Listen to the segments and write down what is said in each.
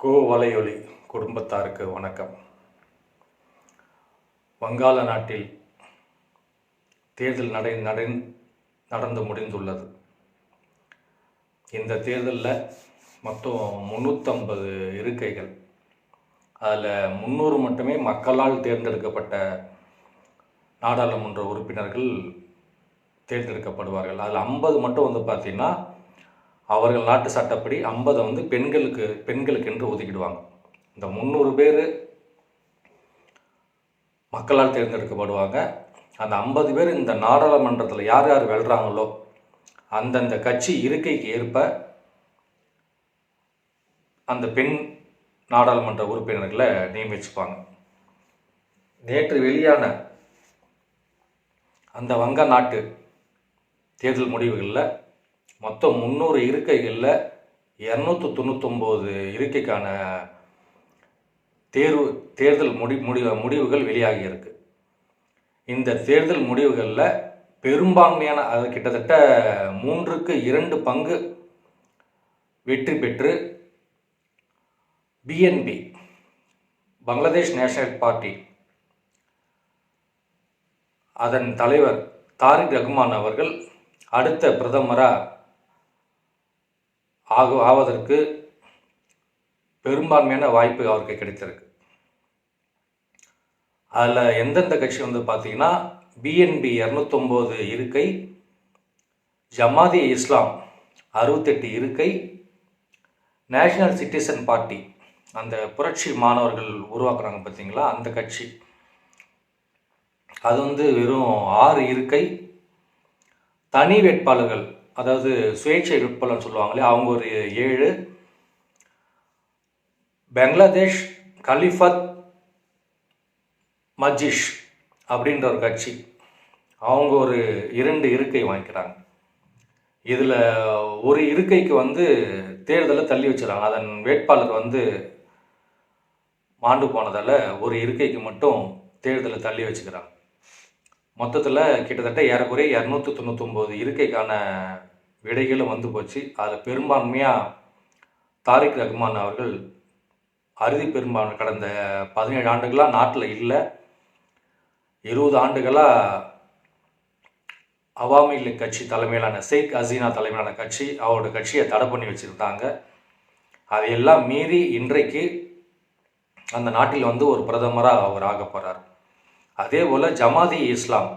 கோவலையொலி குடும்பத்தாருக்கு வணக்கம். வங்காள நாட்டில் தேர்தல் நடை நடை நடந்து முடிந்துள்ளது. இந்த தேர்தலில் மொத்தம் முந்நூற்றம்பது இருக்கைகள். அதில் முந்நூறு மட்டுமே மக்களால் தேர்ந்தெடுக்கப்பட்ட நாடாளுமன்ற உறுப்பினர்கள் தேர்ந்தெடுக்கப்படுவார்கள். அதில் ஐம்பது மட்டும் வந்து பார்த்திங்கன்னா அவர்கள் நாட்டு சட்டப்படி ஐம்பதை வந்து பெண்களுக்கு பெண்களுக்கு என்று ஒதுக்கிடுவாங்க. இந்த முந்நூறு பேர் மக்களால் தேர்ந்தெடுக்கப்படுவாங்க. அந்த ஐம்பது பேர் இந்த நாடாளுமன்றத்தில் யார் யார் வெல்றாங்களோ அந்தந்த கட்சி இருக்கைக்கு ஏற்ப அந்த பெண் நாடாளுமன்ற உறுப்பினர்களை நியமிச்சுப்பாங்க. நேற்று வெளியான அந்த வங்க நாட்டு தேர்தல் முடிவுகளில் மொத்தம் முந்நூறு இருக்கைகளில் இரநூத்தி தொண்ணூத்தொம்பது இருக்கைக்கான தேர்வு தேர்தல் முடி முடி முடிவுகள் வெளியாகி இருக்கு இந்த தேர்தல் முடிவுகளில் பெரும்பான்மையான அது கிட்டத்தட்ட மூன்றுக்கு இரண்டு பங்கு வெற்றி பெற்று பிஎன்பி பங்களாதேஷ் நேஷனல் பார்ட்டி அதன் தலைவர் தாரிக் ரஹ்மான் அவர்கள் அடுத்த பிரதமராக ஆகு ஆவதற்கு பெரும்பான்மையான வாய்ப்பு அவருக்கு கிடைத்திருக்கு. அதில் எந்தெந்த கட்சி வந்து பார்த்தீங்கன்னா பிஎன்பி இரநூத்தொம்போது இருக்கை ஜமாதி இஸ்லாம் அறுபத்தெட்டு இருக்கை நேஷனல் சிட்டிசன் பார்ட்டி அந்த புரட்சி மாணவர்கள் உருவாக்குறாங்க பார்த்தீங்களா அந்த கட்சி. அது வந்து வெறும் ஆறு இருக்கை. தனி வேட்பாளர்கள் அதாவது சுயேட்சை வேட்பாளர் சொல்லுவாங்களே அவங்க ஒரு ஏழு. பங்களாதேஷ் கலிஃபத் மஜிஷ் அப்படின்ற ஒரு கட்சி அவங்க ஒரு இரண்டு இருக்கை வாங்கிக்கிறாங்க. இதில் ஒரு இருக்கைக்கு வந்து தேர்தலை தள்ளி வச்சுறாங்க அதன் வேட்பாளர் வந்து மாண்டு போனதால் ஒரு இருக்கைக்கு மட்டும் தேர்தலை தள்ளி வச்சுக்கிறாங்க. மொத்தத்தில் கிட்டத்தட்ட ஏறக்குறைய இரநூத்தி தொண்ணூத்தொம்பது இருக்கைக்கான விடைகளும் வந்து போச்சு. அதில் பெரும்பான்மையாக தாரிக் ரஹ்மான் அவர்கள் அறுதி பெரும்பான்மை கடந்த பதினேழு ஆண்டுகளாக நாட்டில் இல்லை. இருபது ஆண்டுகளாக அவாமி லீக் கட்சி தலைமையிலான ஷேக் ஹசீனா தலைமையிலான கட்சி அவரோட கட்சியை தடை பண்ணி வச்சுருந்தாங்க. அதையெல்லாம் மீறி இன்றைக்கு அந்த நாட்டில் வந்து ஒரு பிரதமராக அவர் ஆக போகிறார் அதே போல் ஜமாதி இஸ்லாம்.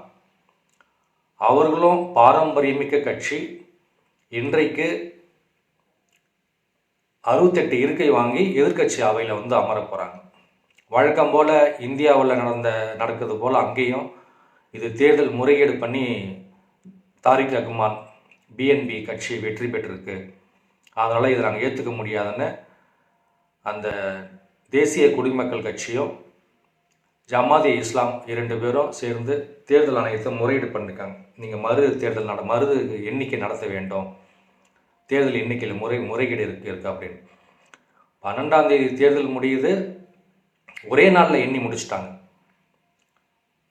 அவர்களும் பாரம்பரியமிக்க கட்சி. இன்றைக்கு அறுபத்தெட்டு இருக்கை வாங்கி எதிர்க்கட்சி அவையில் வந்து அமர போகிறாங்க வழக்கம் போல் இந்தியாவில் நடந்த நடக்கிறது போல் அங்கேயும் இது தேர்தல் முறைகேடு பண்ணி தாரிக் ரகுமான் பிஎன்பி கட்சி வெற்றி பெற்றிருக்கு. அதனால் இதை நாங்கள் ஏற்றுக்க முடியாதுன்னு அந்த தேசிய குடிமக்கள் கட்சியும் ஜமாதி இஸ்லாம் இரண்டு பேரும் சேர்ந்து தேர்தல் ஆணையத்தை முறையீடு பண்ணிருக்காங்க. நீங்கள் மறு தேர்தல் நட மறு எண்ணிக்கை நடத்த வேண்டும். தேர்தல் எண்ணிக்கையில் முறை முறைகேடு இருக்கு இருக்கு அப்படின்னு. பன்னெண்டாம் தேதி தேர்தல் முடியுது. ஒரே நாளில் எண்ணி முடிச்சிட்டாங்க.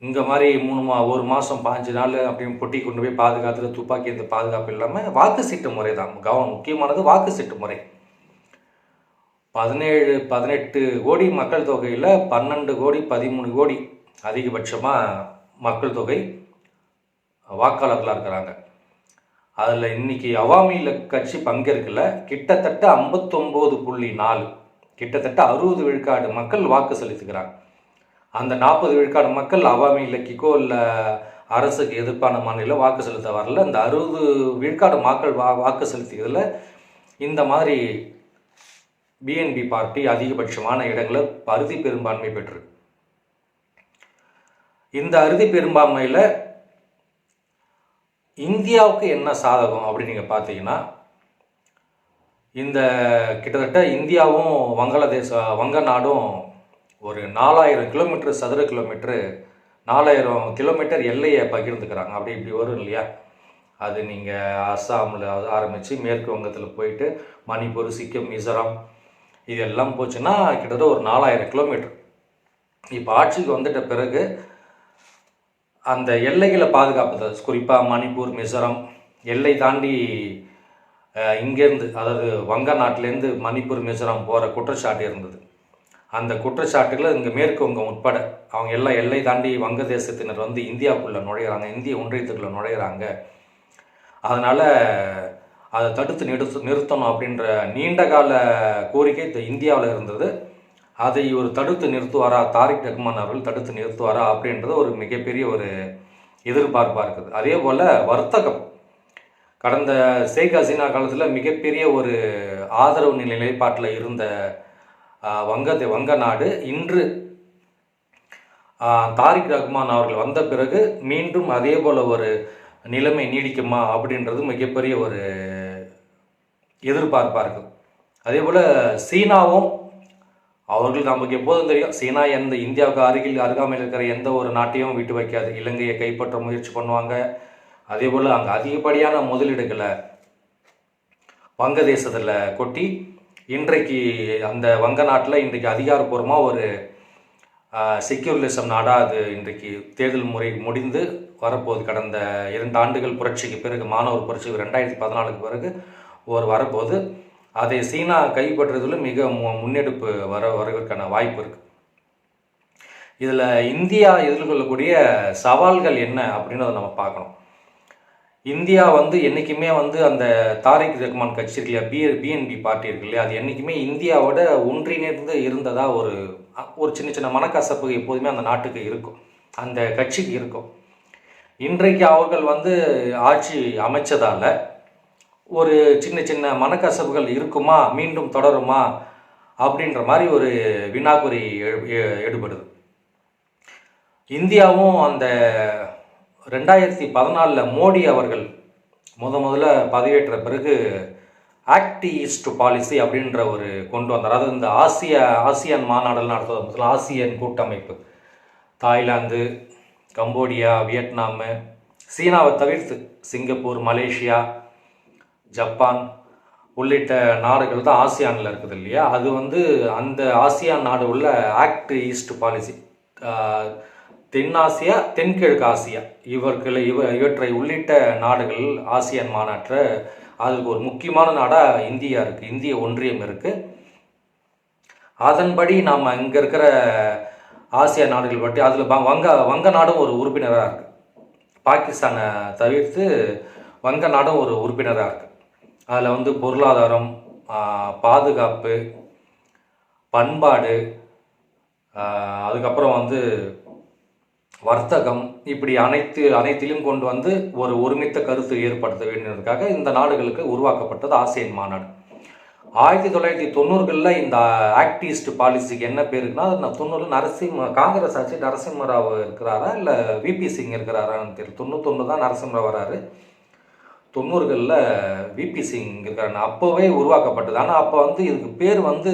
இந்த மாதிரி மூணு மா ஒரு மாதம் பாஞ்சு நாள் அப்படின்னு பொட்டி கொண்டு போய் பாதுகாத்துட்டு துப்பாக்கி இந்த பாதுகாப்பு இல்லாமல் வாக்கு சீட்டு முறை தான் கவனம் முக்கியமானது வாக்கு சீட்டு முறை. பதினேழு பதினெட்டு கோடி மக்கள் தொகையில் பன்னெண்டு கோடி பதிமூணு கோடி அதிகபட்சமாக மக்கள் தொகை வாக்காளர்களாக இருக்கிறாங்க. அதில் இன்னைக்கு அவாமி கட்சி பங்கேற்கல கிட்டத்தட்ட ஐம்பத்தொம்போது புள்ளி நாலு கிட்டத்தட்ட அறுபது விழுக்காடு மக்கள் வாக்கு செலுத்துக்கிறாங்க அந்த நாற்பது விழுக்காடு மக்கள் அவாமி இலக்கிக்கோ இல்லை அரசுக்கு எதிர்ப்பான மாநிலம் வாக்கு செலுத்த வரல. இந்த அறுபது விழுக்காடு மக்கள் வா வாக்கு செலுத்தியதில் இந்த மாதிரி பிஎன்பி பார்ட்டி அதிகபட்சமான இடங்களில் அறுதி பெரும்பான்மை பெற்று இந்த அறுதி பெரும்பான்மையில் இந்தியாவுக்கு என்ன சாதகம் அப்படின்னு நீங்கள் பார்த்தீங்கன்னா இந்த கிட்டத்தட்ட இந்தியாவும் வங்காளதேச வங்க நாடும் ஒரு நாலாயிரம் கிலோமீட்டர் சதுர கிலோமீட்டரு நாலாயிரம் கிலோமீட்டர் எல்லையை பகிர்ந்துக்கிறாங்க. அப்படி இப்படி வரும் இல்லையா? அது நீங்கள் அஸ்ஸாமில் ஆரம்பித்து மேற்கு வங்கத்தில் போயிட்டு மணிப்பூர் சிக்கிம் மிசோரம் இதெல்லாம் போச்சுன்னா கிட்டத்தட்ட ஒரு நாலாயிரம் கிலோமீட்டர். இப்போ ஆட்சிக்கு வந்துட்ட பிறகு அந்த எல்லைகளை பாதுகாப்பது குறிப்பாக மணிப்பூர் மிசோரம் எல்லை தாண்டி இங்கேருந்து அதாவது வங்க நாட்டிலேருந்து மணிப்பூர் மிசோரம் போகிற குற்றச்சாட்டு இருந்தது. அந்த குற்றச்சாட்டுகளை இங்கே மேற்கு வங்கம் உட்பட அவங்க எல்லாம் எல்லை தாண்டி வங்கதேசத்தினர் வந்து இந்தியாவுக்குள்ளே நுழையிறாங்க இந்திய ஒன்றியத்துக்குள்ளே நுழையிறாங்க. அதனால் அதை தடுத்து நிறுத்து நிறுத்தணும் அப்படின்ற நீண்ட கால கோரிக்கை இந்தியாவில் இருந்தது. அதை ஒரு தடுத்து நிறுத்துவாரா? தாரிக் ரஹ்மான் அவர்கள் தடுத்து நிறுத்துவாரா? அப்படின்றது ஒரு மிகப்பெரிய ஒரு எதிர்பார்ப்பாக இருக்குது. அதே போல் வர்த்தகம். கடந்த ஷேக் ஹசீனா காலத்தில் மிகப்பெரிய ஒரு ஆதரவு நிலைப்பாட்டில் இருந்த வங்க வங்க நாடு இன்று தாரிக் ரஹ்மான் அவர்கள் வந்த பிறகு மீண்டும் அதே போல் ஒரு நிலைமை நீடிக்குமா அப்படின்றது மிகப்பெரிய ஒரு எதிர்பார்ப்பார்கள் அதே போல் சீனாவும் அவர்கள் நமக்கு எப்போதும் தெரியும் சீனா எந்த இந்தியாவுக்கு அருகில் அருகாமையில் இருக்கிற எந்த ஒரு நாட்டையும் விட்டு வைக்காது. இலங்கையை கைப்பற்ற முயற்சி பண்ணுவாங்க. அதே போல் அங்கே அதிகப்படியான முதலீடுகளை வங்கதேசத்தில் கொட்டி இன்றைக்கு அந்த வங்க நாட்டில் இன்றைக்கு அதிகாரப்பூர்வமாக ஒரு செக்யூரிலிசம் நாடாக அது இன்றைக்கு தேர்தல் முறை முடிந்து வரப்போகுது. கடந்த இரண்டு ஆண்டுகள் புரட்சிக்கு பிறகு மாணவர் புரட்சி ரெண்டாயிரத்தி பதினாலுக்கு பிறகு ஒரு வரப்போகுது. அதை சீனா கைப்பற்றுறதுல மிக மு- முன்னெடுப்பு வர வரதற்கான வாய்ப்பு இருக்குது இதில் இந்தியா எதிர்கொள்ளக்கூடிய சவால்கள் என்ன அப்படின்னு அதை நம்ம பார்க்கணும். இந்தியா வந்து என்றைக்குமே வந்து அந்த தாரிக் ரஹ்மான் கட்சி இருக்கு இல்லையா? பி பிஎன்பி பார்ட்டி இருக்கு இல்லையா? அது என்றைக்குமே இந்தியாவோட ஒன்றிணைந்து இருந்ததாக ஒரு ஒரு சின்ன சின்ன மனக்கசப்பு எப்போதுமே அந்த நாட்டுக்கு இருக்கும். அந்த கட்சிக்கு இருக்கும். இன்றைக்கு அவர்கள் வந்து ஆட்சி அமைச்சதால் ஒரு சின்ன சின்ன மனக்கசப்புகள் இருக்குமா? மீண்டும் தொடருமா? அப்படின்ற மாதிரி ஒரு வினாக்குறி எழு- எடுபடுது. இந்தியாவும் அந்த ரெண்டாயிரத்தி பதினாலில் மோடி அவர்கள் முத முதல்ல பதவியேற்ற பிறகு ஆக்ட் ஈஸ்ட் பாலிசி அப்படின்ற ஒரு கொண்டு வந்தார். அதாவது இந்த ஆசிய ஆசியான் மாநாடுகள் நடத்துவது முதல்ல ஆசியன் கூட்டமைப்பு. தாய்லாந்து கம்போடியா வியட்நாமு சீனாவை தவிர்த்து சிங்கப்பூர் மலேசியா ஜப்பான் உள்ளிட்ட நாடுகள் தான் ஆசியானில் இருக்குது இல்லையா? அது வந்து அந்த ஆசியான் நாடு உள்ள ஆக்ட் ஈஸ்ட் பாலிசி தென்னாசியா தென்கிழக்கு ஆசியா. இவர்களை இவ இவற்றை உள்ளிட்ட நாடுகள் ஆசியான் மாநாட்டில் அதுக்கு ஒரு முக்கியமான நாடாக இந்தியா இருக்குது இந்திய ஒன்றியம் இருக்குது அதன்படி நாம் இங்கே இருக்கிற ஆசியா நாடுகள் பற்றி அதில் வங்க வங்க நாடும் ஒரு உறுப்பினராக இருக்குது பாகிஸ்தானை தவிர்த்து வங்க நாடும் ஒரு உறுப்பினராக இருக்குது அதில் வந்து பொருளாதாரம் பாதுகாப்பு பண்பாடு அதுக்கப்புறம் வந்து வர்த்தகம் இப்படி அனைத்து அனைத்திலும் கொண்டு வந்து ஒரு ஒருமித்த கருத்து ஏற்படுத்த வேண்டியதற்காக இந்த நாடுகளுக்கு உருவாக்கப்பட்டது ஆசியன் மாநாடு. ஆயிரத்தி தொள்ளாயிரத்தி தொண்ணூறுகளில் இந்த ஆக்டிஸ்ட் பாலிசிக்கு என்ன பேருக்குன்னா நான் தொண்ணூறு நரசிம்ம காங்கிரஸ் ஆட்சி நரசிம்மராவ் இருக்கிறாரா இல்லை விபி சிங் இருக்கிறாரான்னு தெரியல. தொண்ணூத்தொன்று தான் நரசிம்மராவ் வராரு. தொண்ணூறுகளில் விபி சிங் இருக்கிறாங்க அப்போவே உருவாக்கப்பட்டது. ஆனால் அப்போ வந்து இதுக்கு பேர் வந்து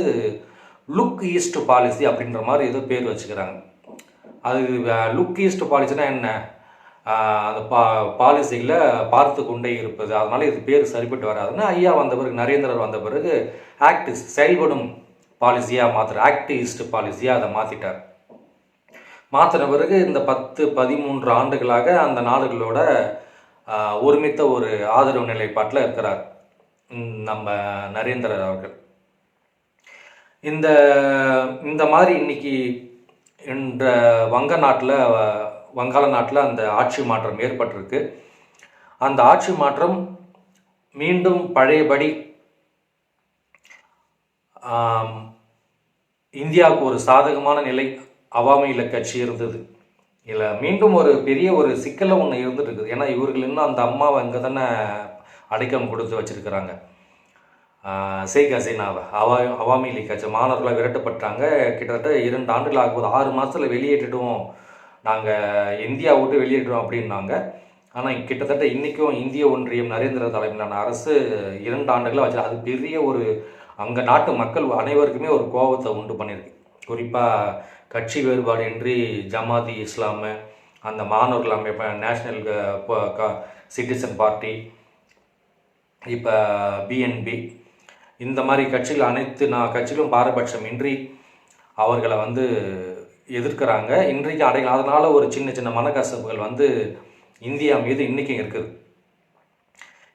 லுக் ஈஸ்ட் பாலிசி அப்படின்ற மாதிரி ஏதோ பேர் வச்சுக்கிறாங்க. அது லுக் ஈஸ்ட் பாலிசினா என்ன? அந்த பா பாலிசிகளை பார்த்து கொண்டே இருப்பது. அதனால் இது பேர் சரிப்பட்டு வராதுன்னா ஐயா வந்த பிறகு நரேந்திரர் வந்த பிறகு ஆக்ட் செயல்படும் பாலிசியாக மாற்றுற ஆக்ட் ஈஸ்ட் பாலிசியாக அதை மாற்றிட்டார் மாற்றின பிறகு இந்த பத்து பதிமூன்று ஆண்டுகளாக அந்த நாடுகளோட ஒருமித்த ஒரு ஆதரவு நிலைப்பாட்டில் இருக்கிறார் நம்ம நரேந்திரர் அவர்கள். இந்த இந்த மாதிரி இன்னைக்கு என்ற வங்க நாட்டில் வங்காள நாட்டில் அந்த ஆட்சி மாற்றம் ஏற்பட்டிருக்கு. அந்த ஆட்சி மாற்றம் மீண்டும் பழையபடி இந்தியாவுக்கு ஒரு சாதகமான நிலை அவாமி இல கட்சி இருந்தது. இதில் மீண்டும் ஒரு பெரிய ஒரு சிக்கலை ஒன்று இருந்துட்டு இருக்குது ஏன்னா இவர்கள் இன்னும் அந்த அம்மாவை இங்கே தானே அடைக்கலம் கொடுத்து வச்சிருக்கிறாங்க. ஆஹ் ஷேக் ஹசீனாவை அவா அவாமி லீக் கட்சி மாணவர்களாக விரட்டப்பட்டாங்க. கிட்டத்தட்ட இரண்டு ஆண்டுகள் ஆகும்போது ஆறு மாதத்தில் வெளியேற்றிடுவோம். நாங்கள் இந்தியா விட்டு வெளியேற்றுவோம் அப்படின்னாங்க. ஆனால் கிட்டத்தட்ட இன்றைக்கும் இந்திய ஒன்றியம் நரேந்திர தலைமையிலான அரசு இரண்டு ஆண்டுகளாக வச்சு அது பெரிய ஒரு அங்கே நாட்டு மக்கள் அனைவருக்குமே ஒரு கோபத்தை உண்டு பண்ணியிருக்கு. குறிப்பாக கட்சி வேறுபாடு இன்றி ஜமாதி இஸ்லாமு அந்த மாணவர்கள் அமைப்பு நேஷ்னல் சிட்டிசன் பார்ட்டி இப்போ பிஎன்பி இந்த மாதிரி கட்சிகள் அனைத்து நான் கட்சிகளும் பாரபட்சம் இன்றி அவர்களை வந்து எதிர்க்கிறாங்க. இன்றைக்கு அடைகள் அதனால் ஒரு சின்ன சின்ன மனக்கசப்புகள் வந்து இந்தியா மீது இன்றைக்கும் இருக்குது.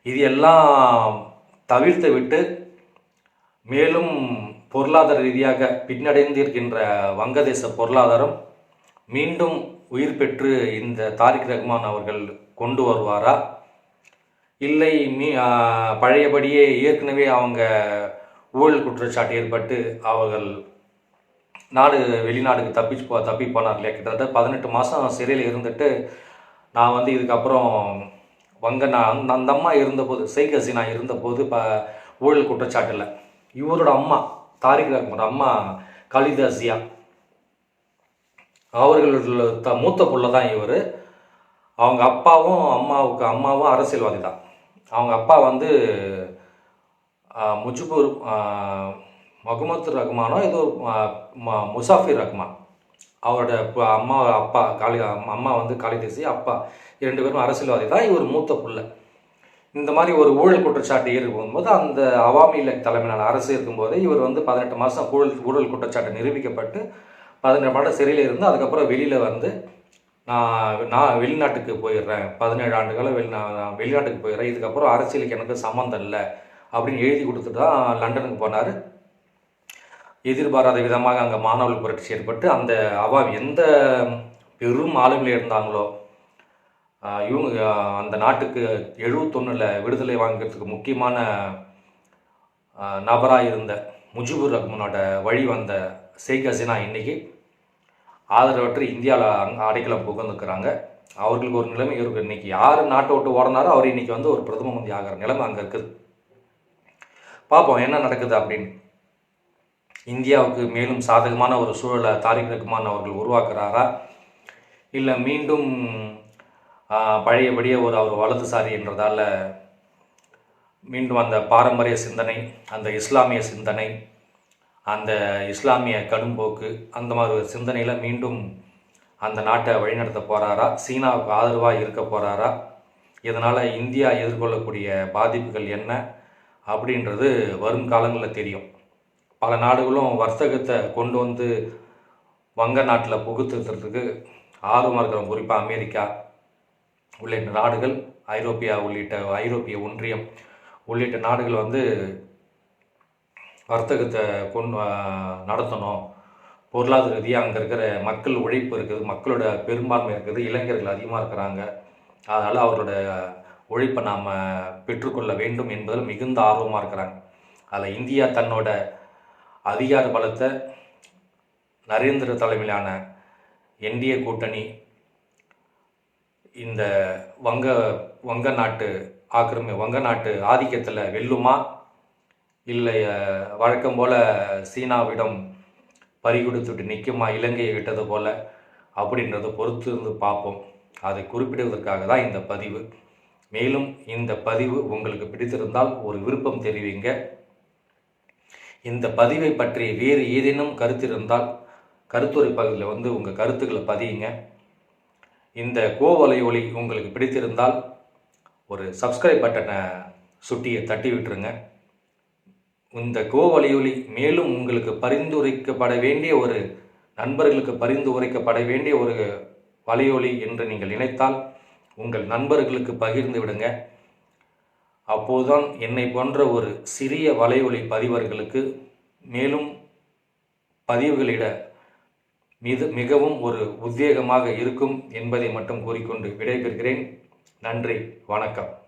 இது எல்லாம் தவிர்த்து விட்டு மேலும் பொருளாதார ரீதியாக பின்னடைந்திருக்கின்ற வங்கதேச பொருளாதாரம் மீண்டும் உயிர் பெற்று இந்த தாரிக் ரஹ்மான் அவர்கள் கொண்டு வருவாரா? இல்லை மீ பழையபடியே ஏற்கனவே அவங்க ஊழல் குற்றச்சாட்டு ஏற்பட்டு அவர்கள் நாடு வெளிநாடுக்கு தப்பிச்சு போ தப்பி போனார் இல்லையா கிட்டத்தட்ட பதினெட்டு மாதம் சிறையில் இருந்துட்டு நான் வந்து இதுக்கப்புறம் வங்க நான் அந்த- அந்த அம்மா இருந்தபோது ஷேக் ஹசீனா இருந்தபோது இப்போ ஊழல் குற்றச்சாட்டில். இவரோட அம்மா தாரிக் ரஹ்மான் அம்மா காளிதாசியா ஜியா. அவர்களோட த மூத்த புள்ள தான் இவர். அவங்க அப்பாவும் அம்மாவுக்கு அம்மாவும் அரசியல்வாதி தான். அவங்க அப்பா வந்து ஆஹ், முஜிபுர் முகமது ரஹ்மானோ ஏதோ முசாஃபிர் ரஹ்மான். அவரோட அம்மா அப்பா காளி அம்மா வந்து காளிதேசி அப்பா இரண்டு பேரும் அரசியல்வாதி தான். இவர் மூத்த புள்ள. இந்த மாதிரி ஒரு ஊழல் குற்றச்சாட்டு இருக்கும்போது அந்த அவாமி லீக் தலைமையிலான அரசு இருக்கும்போது இவர் வந்து பதினெட்டு மாதம் ஊழல் ஊழல் குற்றச்சாட்டு நிரூபிக்கப்பட்டு பதினெட்டு மாதம் சிறையில் இருந்து அதுக்கப்புறம் வெளியில் வந்து நான் நான் வெளிநாட்டுக்கு போயிடுறேன். பதினேழு ஆண்டுகாலம் வெளி நான் வெளிநாட்டுக்கு போயிடுறேன். இதுக்கப்புறம் அரசியலுக்கு எனக்கு சம்மந்தம் இல்லை அப்படின்னு எழுதி கொடுத்துட்டு தான் லண்டனுக்கு போனார். எதிர்பாராத விதமாக அங்கே மாணவர்கள் புரட்சி ஏற்பட்டு அந்த அவா எந்த பெரும் ஆளுமையில் இருந்தாங்களோ இவங்க அந்த நாட்டுக்கு எழுபத்தொன்னில் விடுதலை வாங்கிறதுக்கு முக்கியமான நபராக இருந்த முஜிபுர் ரஹ்மானோட வழி வந்த ஷேக் ஹசீனா இன்னைக்கு ஆதரவற்று இந்தியாவில் அடைக்கலம் புகுந்துக்கிறாங்க. அவர்களுக்கு ஒரு நிலைமை இருக்கு. இன்றைக்கி யார் நாட்டை விட்டு ஓடினாரோ அவர் இன்றைக்கி வந்து ஒரு பிரதம மந்திரி ஆகிற நிலைமை அங்கே இருக்குது. பார்ப்போம் என்ன நடக்குது அப்படின்னு. இந்தியாவுக்கு மேலும் சாதகமான ஒரு சூழலை தாரிக் ரஹ்மான் அவர்கள் உருவாக்குறாரா? இல்லை மீண்டும் பழையபடியே ஒரு அவர் வலதுசாரி என்றதால் மீண்டும் அந்த பாரம்பரிய சிந்தனை அந்த இஸ்லாமிய சிந்தனை அந்த இஸ்லாமிய கடும்போக்கு அந்த மாதிரி ஒரு சிந்தனையில் மீண்டும் அந்த நாட்டை வழிநடத்த போகிறாரா சீனாவுக்கு ஆதரவாக இருக்க போகிறாரா இதனால் இந்தியா எதிர்கொள்ளக்கூடிய பாதிப்புகள் என்ன? அப்படின்றது வரும் காலங்களில் தெரியும். பல நாடுகளும் வர்த்தகத்தை கொண்டு வந்து வங்க நாட்டில் புகுத்துறதுக்கு ஆர்வமாக இருக்கிறோம் குறிப்பாக அமெரிக்கா உள்ளிட்ட நாடுகள் ஐரோப்பியா உள்ளிட்ட ஐரோப்பிய ஒன்றியம் உள்ளிட்ட நாடுகள் வந்து வர்த்தகத்தை கொண்டு நடத்தணும். பொருளாதார ரீதியாக அங்கே இருக்கிற மக்கள் உழைப்பு இருக்குது மக்களோட பெரும்பான்மை இருக்குது இளைஞர்கள் அதிகமாக இருக்கிறாங்க. அதனால் அவரோட உழைப்பை நாம் பெற்றுக்கொள்ள வேண்டும் என்பதில் மிகுந்த ஆர்வமாக இருக்கிறாங்க. அதில் இந்தியா தன்னோட அதிகார பலத்தை நரேந்திர தலைமையிலான என்டிஏ கூட்டணி இந்த வங்க வங்க நாட்டு ஆக்கிரமி வங்க நாட்டு ஆதிக்கத்தில் வெல்லுமா? இல்லை வழக்கம் போல் சீனாவிடம் பறி கொடுத்துட்டு நிற்குமா இலங்கையை விட்டது போல் அப்படின்றத பொறுத்து இருந்து பார்ப்போம். அதை குறிப்பிடுவதற்காக தான் இந்த பதிவு. மேலும் இந்த பதிவு உங்களுக்கு பிடித்திருந்தால் ஒரு விருப்பம் தெரிவிங்க. இந்த பதிவை பற்றி வேறு ஏதேனும் கருத்து இருந்தால் கருத்துரை பகுதியில் வந்து உங்கள் கருத்துக்களை பதியுங்க. இந்த கோவலை ஒளி உங்களுக்கு பிடித்திருந்தால் ஒரு சப்ஸ்கிரைப் பட்டனை சுட்டியை தட்டி விட்டுருங்க. இந்த கோவலையொலி மேலும் உங்களுக்கு பரிந்துரைக்கப்பட வேண்டிய ஒரு நண்பர்களுக்கு பரிந்துரைக்கப்பட வேண்டிய ஒரு வலையொலி என்று நீங்கள் நினைத்தால் உங்கள் நண்பர்களுக்கு பகிர்ந்து விடுங்க. அப்போதுதான் என்னை போன்ற ஒரு சிறிய வலையொலி பதிவர்களுக்கு மேலும் பதிவுகளிட மிது மிகவும் ஒரு உத்வேகமாக இருக்கும் என்பதை மட்டும் கூறிக்கொண்டு விடைபெறுகிறேன். நன்றி. வணக்கம்.